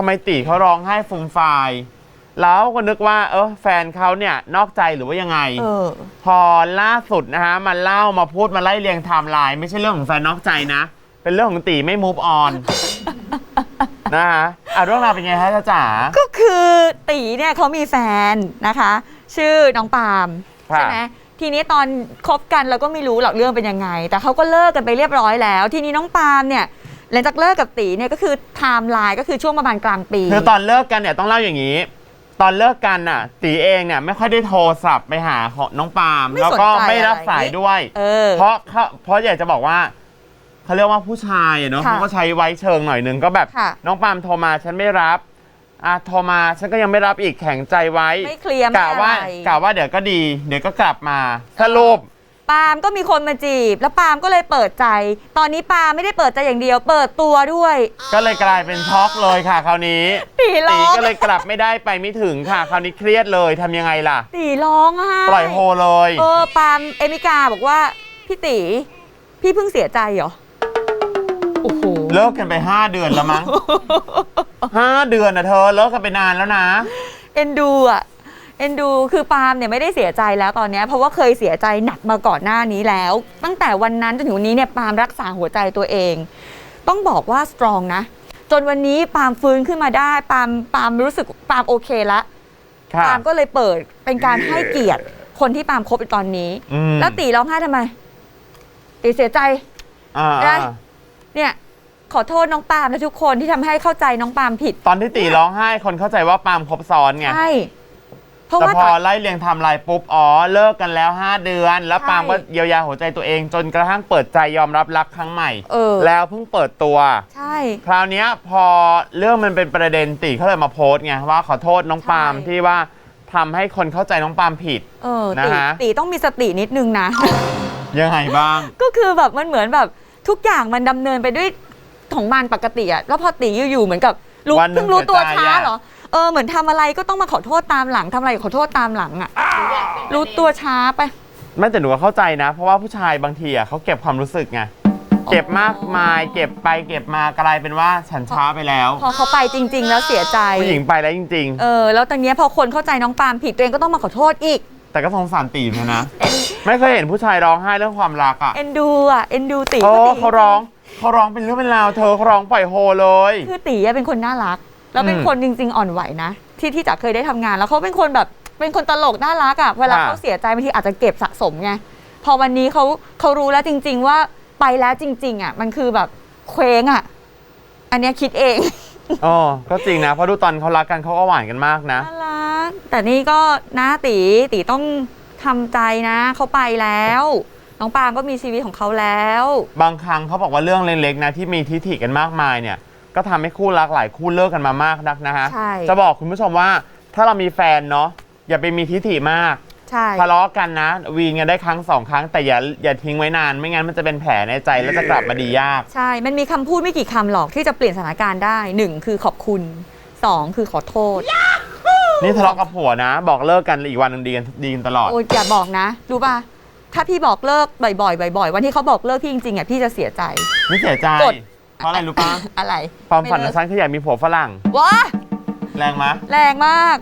ำไมตีเขาร้องไห้ฟูมฟายแล้วก็นึกว่า เออแฟนเขาเนี่ยนอกใจหรือว่ายังไงเออ พอล่าสุดนะฮะมาเล่ามาพูดมาไล่เรียงไทม์ไลน์ไม่ใช่เรื่องของแฟนนอกใจนะ เป็นเรื่องของตีไม่ move on นะฮะอะเรื่องราวเป็นไงฮะจ๊ะจ๋า ก็คือตีเนี่ยเขามีแฟนนะคะ ชื่อน้องปาล์มค่ะ ใช่ไหมทีนี้ตอนคบกันเราก็ไม่รู้หรอกเรื่องเป็นยังไง แต่เขาก็เลิกกันไปเรียบร้อยแล้ว ทีนี้น้องปาล์มเนี่ย หลังจากเลิกกับตีเนี่ยก็คือไทม์ไลน์ก็คือช่วงประมาณกลางปี คือตอนเลิกกันเนี่ยต้องเล่าอย่างนี้ ตอนเลิกกันน่ะ ตีเองเนี่ยไม่ค่อยได้โทรศัพท์ไปหาของน้องปาล์มไม่แล้วก็สนใจไม่รับอะไรสายด้วย เออ เพราะเขาเพราะอยากจะบอกว่าเขาเรียกว่าผู้ชายอะเนาะค่ะเขาก็ใช้ไว้เชิงหน่อยหนึงก็แบบ ค่ะ น้องปาล์มโทรมาฉันไม่รับอะโทรมาฉันก็ยังไม่รับอีกแข็งใจไว้ ไม่เคลียร์ไม่กะอะว่าไร กะว่าเดี๋ยวก็ดี เดี๋ยวก็กลับมาสรุป ปาล์มก็มีคนมาจีบ แล้วปาล์มก็เลยเปิดใจ ตอนนี้ปาล์มไม่ได้เปิดใจอย่างเดียว เปิดตัวด้วยก็เลยกลายเป็นช็อกเลยค่ะ คราวนี้ตีร้ตีองก็เลยกลับไม่ได้ไปไม่ถึงค่ะ คราวนี้เครียดเลยทำยังไงล่ะ ตีร้องไห้ปล่อยโฮเลย เออปาล์มเอมิกาบอกว่าพี่ตีพี่เพิ่งเสียใจเหรอ โอ้โห เลิกกันไป 5 เดือนแล้วมั้ง 5 เดือนนะเธอเลิกกันไปนานแล้วนะ เอ็นดูอะ เอ็นดูคือปาล์มเนี่ยไม่ได้เสียใจแล้วตอนเนี้ยเพราะว่าเคยเสียใจหนักมาก่อนหน้านี้แล้ว ตั้งแต่วันนั้นจนถึงวันนี้เนี่ยปาล์มรักษาหัวใจตัวเอง ต้องบอกว่าสตรองนะ จนวันนี้ปาล์มฟื้นขึ้นมาได้ปาล์มปาล์มรู้สึกปาล์มโอเคละค่ะปาล์มก็เลยเปิดเป็นการให้เกียรติคนที่ปาล์มคบในตอนนี้ อืมแล้วตีร้องไห้ทำไมตีเสียใจ อ่าได้อ่าเนี่ยขอโทษน้องปาล์มและทุกคนที่ทำให้เข้าใจน้องปาล์มผิด ตอนที่ตีร้องไห้คนเข้าใจว่าปาล์มครบซ้อนไง ใช่ เพราะแต่ว่าพตออน ไล่เรียงไทำลายปุ๊บ อ๋อ เลิกกันแล้ว 5 เดือน แล้วใช่ปาล์มก็เยียวยาหัวใจตัวเอง จนกระทั่งเปิดใจยอมรับรักครั้งใหม่ เออ แล้วเพิ่งเปิดตัว ใช่ คราวเนี้ยพอเรื่องมันเป็นประเด็นตีเขาเลยมาโพสต์ไงว่าขอโทษน้องปาล์มใช่ที่ว่าทำให้คนเข้าใจน้องปาล์มผิด เออนะตีฮะ ตีต้องมีสตินิดนึงนะ ยังไงบ้าง ก็คือแบบมันเหมือนแบบทุกอย่างมันดำเนินไปด้วยของมันปกติอะแล้วพอตีอยู่ๆเหมือนกับรู้วันหนึ่งเพิ่งรู้ตัวเสียใจช้าอะเหรอ เออเหมือนทำอะไรก็ต้องมาขอโทษตามหลังทำอะไรขอโทษตามหลังอะรู้ตัวช้าไป ไม่แต่หนูก็เข้าใจนะ เพราะว่าผู้ชายบางทีอะเขาเก็บความรู้สึกไงเก็บมากมาย เก็บไปเก็บมากลายเป็นว่าฉันช้าไปแล้วพอเขาไปจริง ๆ แล้วเสียใจผู้หญิงไปแล้วจริง เออแล้วตอนเนี้ยพอคนเข้าใจน้องปาล์มผิดตัวเองก็ต้องมาขอโทษอีก ๆ แต่ก็สงสารตีเหมือนกันนะ ไม่เคยเห็นผู้ชายร้องไห้เรื่องความรักอะเอ็นดูอะเอ็นดูตีโอ้ก็ตีเขาร้องเขาร้องเป็นเรื่องเป็นราวเธอเขาร้องปล่อยโฮเลย คือตีอะเป็นคนน่ารัก แล้วเป็นอืมคนจริง ๆ อ่อนไหวนะ ที่ที่จ๋าเคยได้ทำงาน แล้วเขาเป็นคนแบบเป็นคนตลกน่ารักอะเวลาค่ะเขาเสียใจบางทีอาจจะเก็บสะสมไงพอวันนี้เขาเขารู้แล้วจริง ๆ ว่าไปแล้วจริง ๆอะมันคือแบบเคว้งอะอันเนี้ยคิดเองอ๋อก็จริงนะเพราะดูตอนเขารักกันเขาก็หวานกันมากนะน่ารักแต่นี่ก็นะตีตีต้องทำใจนะเขาไปแล้วน้องปาล์มก็มีชีวิตของเขาแล้ว บางครั้งเขาบอกว่าเรื่องเล็กๆนะที่มีทิฐิกันมากมายเนี่ย ก็ทำให้คู่รักหลายคู่เลิกกันมามากนักนะฮะ ใช่ จะบอกคุณผู้ชมว่าถ้าเรามีแฟนเนาะอย่าไปมีทิฐิมาก ใช่ ทะเลาะกันนะ วีนกันได้ครั้งสองครั้งแต่อย่าอย่าทิ้งไว้นาน ไม่งั้นมันจะเป็นแผลในใจแล้วจะกลับมาดียาก ใช่ มันมีคำพูดไม่กี่คำหรอกที่จะเปลี่ยนสถานการณ์ได้หนึ่งคือขอบคุณสองคือขอโทษ นี่ทะเลาะกับผัวนะ บอกเลิกกันอีกวันหนึงดีกันดีกันตลอด โอ้ยอย่าบอกนะ รู้ป่ะ ถ้าพี่บอกเลิกบ่อยๆบ่อยๆวันที่เขาบอกเลิกพี่จริงๆอะพี่จะเสียใจ ไม่เสียใจ กด เพราะอะไรรู้ปะอะไรความฝันไม่ของเลิกฉันคืออยากมีผัวฝรั่งว้าแรงมะแรงมาก